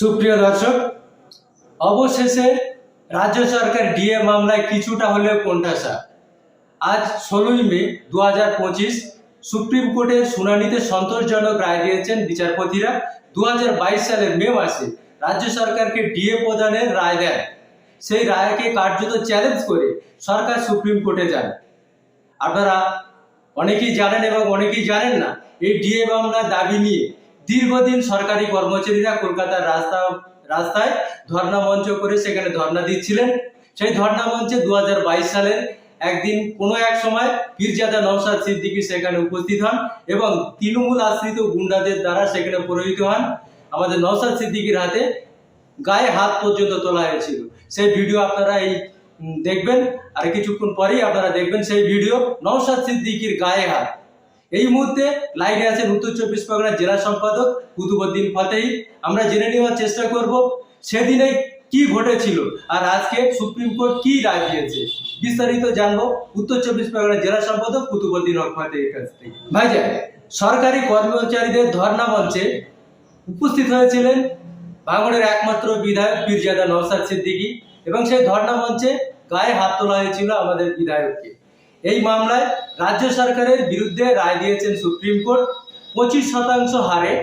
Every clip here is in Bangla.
সুপ্রিয় দর্শক, অবশেষে রাজ্য সরকার ডিএ মামলায় কিছুটা হলেও কোণঠাসা। আজ ষোলোই মে দু হাজার পঁচিশ, সুপ্রিম কোর্টের শুনানিতে সন্তোষজনক রায় দিয়েছেন বিচারপতিরা। দু হাজার বাইশ সালের মে মাসে রাজ্য সরকারকে ডিএ প্রদানের রায় দেন। সেই রায়কে কার্যত চ্যালেঞ্জ করে সরকার সুপ্রিম কোর্টে যান। আপনারা অনেকেই জানেন এবং অনেকেই জানেন না, এই ডিএ মামলার দাবি নিয়ে দীর্ঘদিন সরকারি কর্মচারীরা কলকাতার রাস্তা, রাস্তায় ধর্ণা মঞ্চ করে সেখানে ধর্ণা দিচ্ছিলেন। সেই ধর্ণা মঞ্চে দু হাজার বাইশ সালের একদিন কোনো এক সময় পীরজাদা নওশাদ সিদ্দিকী সেখানে উপস্থিত হন এবং তৃণমূল আশ্রিত গুন্ডাদের দ্বারা সেখানে প্রয়োজিত হন। আমাদের নওশাদ সিদ্দিকীর হাতে গায়ে হাত পর্যন্ত তোলা হয়েছিল। সেই ভিডিও আপনারা এই দেখবেন। আর কিছুক্ষণ পরেই আপনারা দেখবেন সেই ভিডিও নওশাদ সিদ্দিকির গায়ে হাত। এই মুহূর্তে লাইনে আছেন উত্তর চব্বিশ পরগনার জেলা সম্পাদক কুতুবুদ্দিন ফতেহি। আমরা জেনে নেওয়ার চেষ্টা করব সেদিনে কি ঘটেছিল আর আজকে সুপ্রিম কোর্ট কি রায় দিয়েছে বিস্তারিত জানব উত্তর চব্বিশ পরগনার জেলা সম্পাদক কুতুবুদ্দিন ফতেহির কাছ থেকে। ভাইজান, সরকারি কর্মচারীদের ধর্ণা মঞ্চে উপস্থিত হয়েছিলেন ভাঙড়ের একমাত্র বিধায়ক পীরজাদা নওসাদ সিদ্দিকী এবং সেই ধর্ণা মঞ্চে গায়ে হাত তোলা হয়েছিল আমাদের বিধায়ককে। এই মামলায় রাজ্য সরকারের বিরুদ্ধে রায় দিয়েছেন সুপ্রিম কোর্ট। পঁচিশ শতাংশ হারে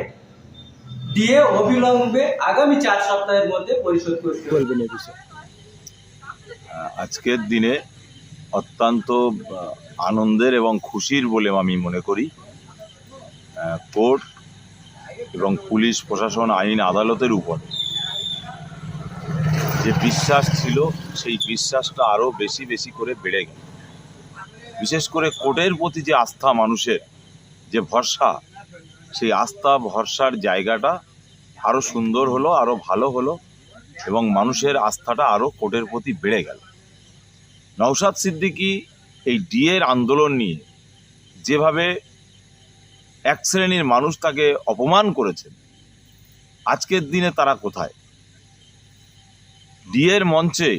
দিয়ে অবিলম্বে আগামী চার সপ্তাহের মধ্যে পরিশোধ করতে হবে। আজকের দিনে অত্যন্ত আনন্দের এবং খুশির বলে আমি মনে করি। কোর্ট এবং পুলিশ প্রশাসন আইন আদালতের উপর যে বিশ্বাস ছিল সেই বিশ্বাসটা আরও বেশি বেশি করে বেড়ে গেল। বিশেষ করে কোর্টের প্রতি যে আস্থা মানুষের, যে ভরসা, সেই আস্থা, ভরসার জায়গাটা আরও সুন্দর হলো আরও ভালো হলো এবং মানুষের আস্থাটা আরও কোর্টের প্রতি বেড়ে গেল। নওশাদ সিদ্দিকী এই ডিএর আন্দোলন নিয়ে যেভাবে এক শ্রেণির মানুষ তাকে অপমান করেছেন, আজকের দিনে তারা কোথায়? ডিএর মঞ্চে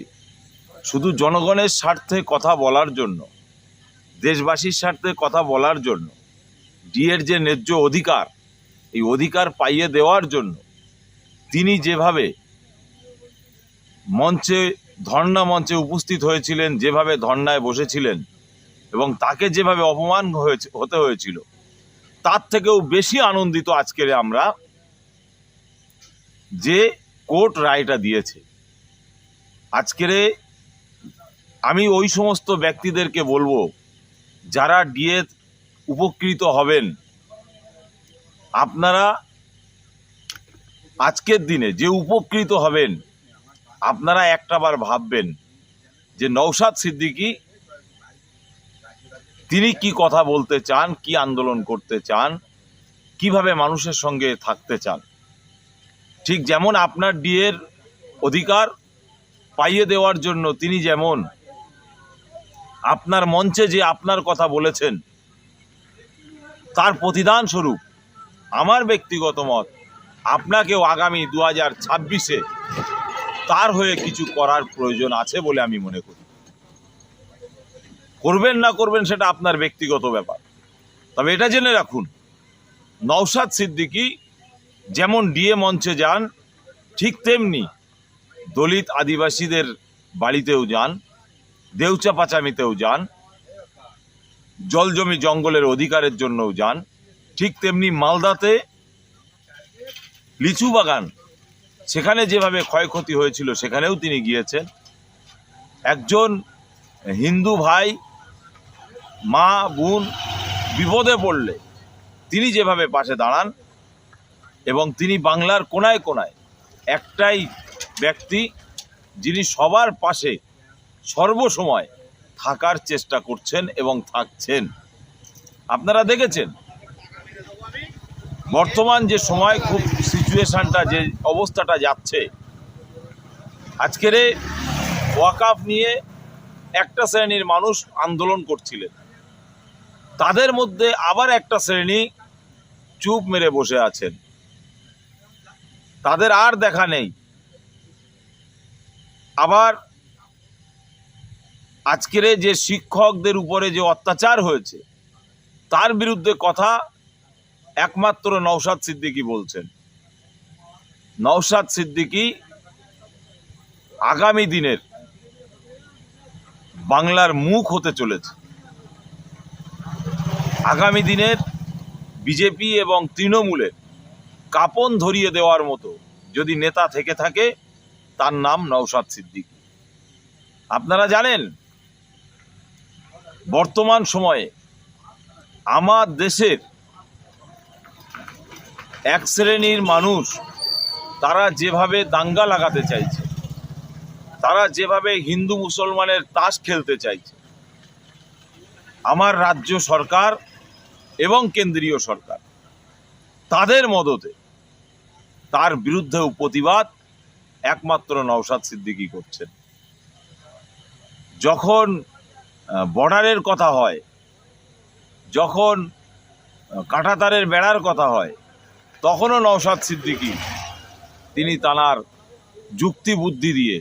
শুধু জনগণের স্বার্থে কথা বলার জন্য দেশবাসীর স্বার্থে কথা বলার জন্য ডিএর যে ন্যায্য অধিকার, এই অধিকার পাইয়ে দেওয়ার জন্য, তিনি যেভাবে মঞ্চে, ধর্ণা মঞ্চে উপস্থিত হয়েছিলেন, যেভাবে ধর্নায় বসেছিলেন এবং তাকে যেভাবে অপমান হয়েছে, হতে হয়েছিল, তার থেকেও বেশি আনন্দিত আজকের আমরা যে কোর্ট রায়টা দিয়েছে। আজকের আমি ওই সমস্ত ব্যক্তিদেরকে বলব যারা ডিএ উপকৃত হবেন, আপনারা আজকের দিনে যে উপকৃত হবেন, আপনারা একটাবার ভাববেন যে নৌসাদ সিদ্দিকি তিনি কি কথা বলতে চান, কি আন্দোলন করতে চান, কীভাবে মানুষের সঙ্গে থাকতে চান। ঠিক যেমন আপনার ডিএর অধিকার পাইয়ে দেওয়ার জন্য তিনি যেমন আপনার মঞ্চে যে আপনার কথা বলেছেন, তার প্রতিদান স্বরূপ, আমার ব্যক্তিগত মত, আপনাকেও আগামী দু হাজার ছাব্বিশে তার হয়ে কিছু করার প্রয়োজন আছে বলে আমি মনে করি। করবেন না করবেন সেটা আপনার ব্যক্তিগত ব্যাপার। তবে এটা জেনে রাখুন, নওশাদ সিদ্দিকী যেমন ডিএ মঞ্চে যান, ঠিক তেমনি দলিত আদিবাসীদের বাড়িতেও যান দেউচা পাচামিতেও যান, জলজমি জঙ্গলের অধিকারের জন্যও যান, ঠিক তেমনি মালদাতে লিচু বাগান, সেখানে যেভাবে ক্ষয়ক্ষতি হয়েছিল সেখানেও তিনি গিয়েছেন। একজন হিন্দু ভাই, মা, বোন বিপদে পড়লে তিনি যেভাবে পাশে দাঁড়ান এবং তিনি বাংলার কোনায় কোনায় একটাই ব্যক্তি যিনি সবার পাশে সর্বসময় থাকার চেষ্টা করছেন এবং থাকছেন। আপনারা দেখেছেন? বর্তমান যে সময়, খুব সিচুয়েশনটা, যে অবস্থাটা যাচ্ছে, আজকের ওয়াকাফ নিয়ে একটা শ্রেণির মানুষ আন্দোলন করছিলেন। তাদের মধ্যে আবার একটা শ্রেণি চুপ মেরে বসে আছেন। তাদের আর দেখা নেই। আবার আজকের যে শিক্ষকদের উপরে যে অত্যাচার হয়েছে, তার বিরুদ্ধে কথা একমাত্র নৌসাদ সিদ্দিকী বলছেন। নওশাদ সিদ্দিকী আগামী দিনের বাংলার মুখ হতে চলেছে। আগামী দিনের বিজেপি এবং তৃণমূলের কাপন ধরিয়ে দেওয়ার মতো যদি নেতা থেকে থাকে, তার নাম নওশাদ সিদ্দিকী। আপনারা জানেন বর্তমান সময়ে আমার দেশের এক শ্রেণির মানুষ তারা যেভাবে দাঙ্গা লাগাতে চাইছে, তারা যেভাবে হিন্দু মুসলমানের তাস খেলতে চাইছে, আমার রাজ্য সরকার এবং কেন্দ্রীয় সরকার তাদের মদতে তার বিরুদ্ধেও প্রতিবাদ একমাত্র নওশাদ সিদ্দিকী করছেন। যখন বর্ডারের কথা হয়, যখন কাঁটাতারের বেড়ার কথা হয়, তখনও নওশাদ সিদ্দিকী তিনি তানার যুক্তি বুদ্ধি দিয়ে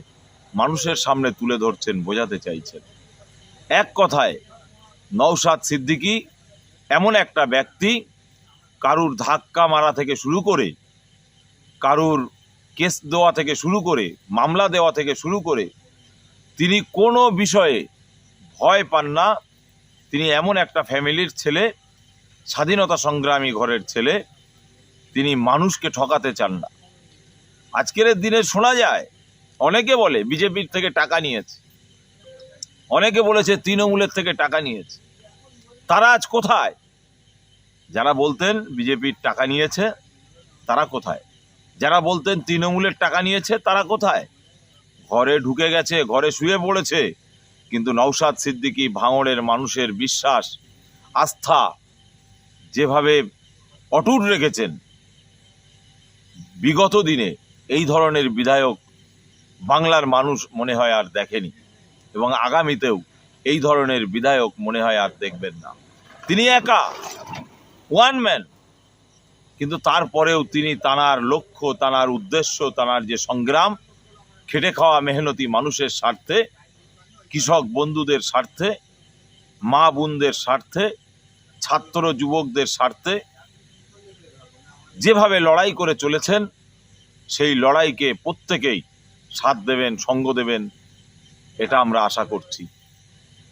মানুষের সামনে তুলে ধরছেন, বোঝাতে চাইছেন। এক কথায়, নওশাদ সিদ্দিকী এমন একটা ব্যক্তি, কারুর ধাক্কা মারা থেকে শুরু করে, কারুর কেস দেওয়া থেকে শুরু করে, মামলা দেওয়া থেকে শুরু করে, তিনি কোনো বিষয়ে ভয় পান না। তিনি এমন একটা ফ্যামিলির ছেলে, স্বাধীনতা সংগ্রামী ঘরের ছেলে। তিনি মানুষকে ঠকাতে চান না। আজকের দিনে শোনা যায়, অনেকে বলে বিজেপির থেকে টাকা নিয়েছে। অনেকে বলেছে তৃণমূলের থেকে টাকা নিয়েছে। তারা আজ কোথায়? যারা বলতেন বিজেপির টাকা নিয়েছে, তারা কোথায়? যারা বলতেন তৃণমূলের টাকা নিয়েছে, তারা কোথায়? ঘরে ঢুকে গেছে, ঘরে শুয়ে পড়েছে। কিন্তু নওশাদ সিদ্দিকী ভাঙড়ের মানুষের বিশ্বাস, আস্থা যেভাবে অটুট রেখেছেন, বিগত দিনে এই ধরনের বিধায়ক বাংলার মানুষ মনে হয় আর দেখেনি এবং আগামীতেও এই ধরনের বিধায়ক মনে হয় আর দেখবেন না। তিনি একা ওয়ান ম্যান কিন্তু তারপরেও তিনি তানার লক্ষ্য, তানার উদ্দেশ্য, তানার যে সংগ্রাম, খেটে খাওয়া মেহনতি মানুষের স্বার্থে কৃষক বন্ধুদের স্বার্থে, মা বোনদের স্বার্থে, ছাত্র যুবকদের স্বার্থে যেভাবে লড়াই করে চলেছেন, সেই লড়াইকে প্রত্যেকেই সাথ দেবেন, সঙ্গ দেবেন, এটা আমরা আশা করছি।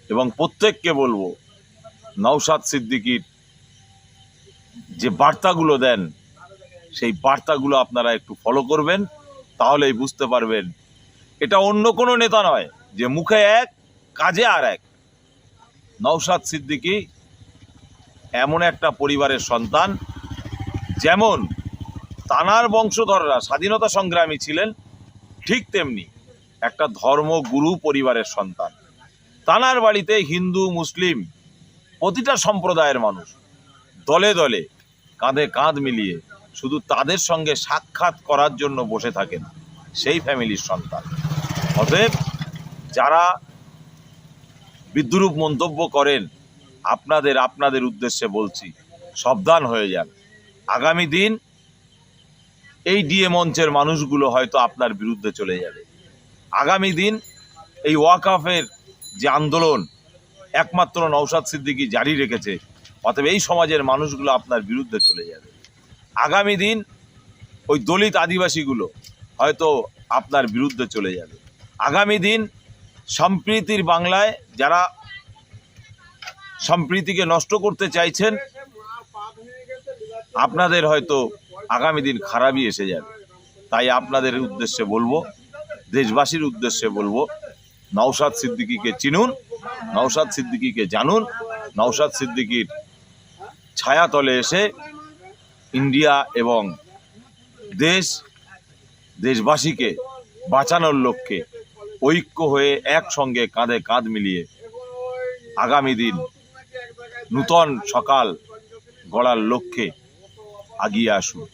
এবং প্রত্যেককে বলব, নওশাদ সিদ্দিকীর যে বার্তাগুলো দেন, সেই বার্তাগুলো আপনারা একটু ফলো করবেন, তাহলেই বুঝতে পারবেন, এটা অন্য কোনো নেতা নয়। যে মুখে এক, কাজে আর এক। নওশাদ সিদ্দিকী এমন একটা পরিবারের সন্তান, যেমন তানার বংশধররা স্বাধীনতা সংগ্রামী ছিলেন, ঠিক তেমনি একটা ধর্মগুরু পরিবারের সন্তান। তানার বাড়িতে হিন্দু, মুসলিম প্রতিটা সম্প্রদায়ের মানুষ দলে দলে কাঁধে কাঁধ মিলিয়ে শুধু তাদের সঙ্গে সাক্ষাৎ করার জন্য বসে থাকেন সেই ফ্যামিলির সন্তান। অতএব যারা বিদ্রুপ মন্তব্য করেন, আপনাদের আপনাদের উদ্দেশ্যে বলছি, সাবধান হয়ে যান। আগামী দিন এই ডিএ মঞ্চের মানুষগুলো হয়তো আপনার বিরুদ্ধে চলে যাবে। আগামী দিন এই ওয়াকাফের যে আন্দোলন একমাত্র নৌসাদ সিদ্দিকী জারি রেখেছে, অতএব এই সমাজের মানুষগুলো আপনার বিরুদ্ধে চলে যাবে। আগামী দিন ওই দলিত আদিবাসীগুলো হয়তো আপনার বিরুদ্ধে চলে যাবে। আগামী দিন সম্প্রীতির বাংলায় যারা সম্প্রীতিকে নষ্ট করতে চাইছেন, আপনাদের হয়তো আগামী দিন খারাপই এসে যাবে। তাই আপনাদের উদ্দেশ্যে বলব, দেশবাসীর উদ্দেশ্যে বলব, নওশাদ সিদ্দিকিকে চিনুন, নওশাদ সিদ্দিকিকে জানুন, নওশাদ সিদ্দিকীর ছায়াতলে এসে ইন্ডিয়া এবং দেশ, দেশবাসীকে বাঁচানোর লক্ষ্যে ঐক্য হয়ে একসঙ্গে কাঁধে কাঁধ মিলিয়ে আগামী দিন নূতন সকাল গড়ার লক্ষ্যে আগিয়ে আসুন।